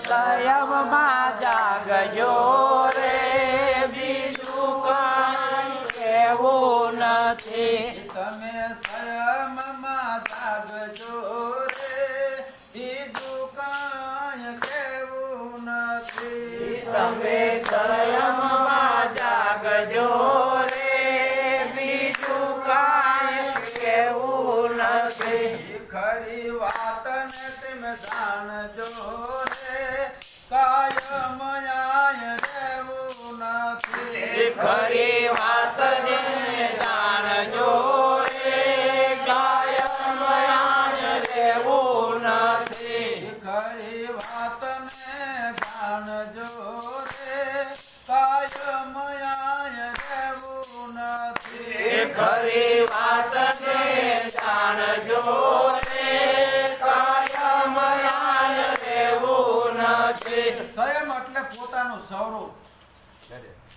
સંયમમાં જાગજો રે બીજું કાંઈ કેવું નથી તમે સંયમમાં જાગજો રે બીજું કાંઈ કેવું નથી તમે સંયમમાં નથી ખરી વાત ને તમે જાણજો રે કાયમ આય રહેવું નથી. ખરી વાતને જાણજો રે કાયમ આય રહેવું નથી. ખરી વાત ને જાણજો જાણજો રે કાયમ આય રહેવું નથી સ્વયં એટલે પોતાનું સ્વરૂપ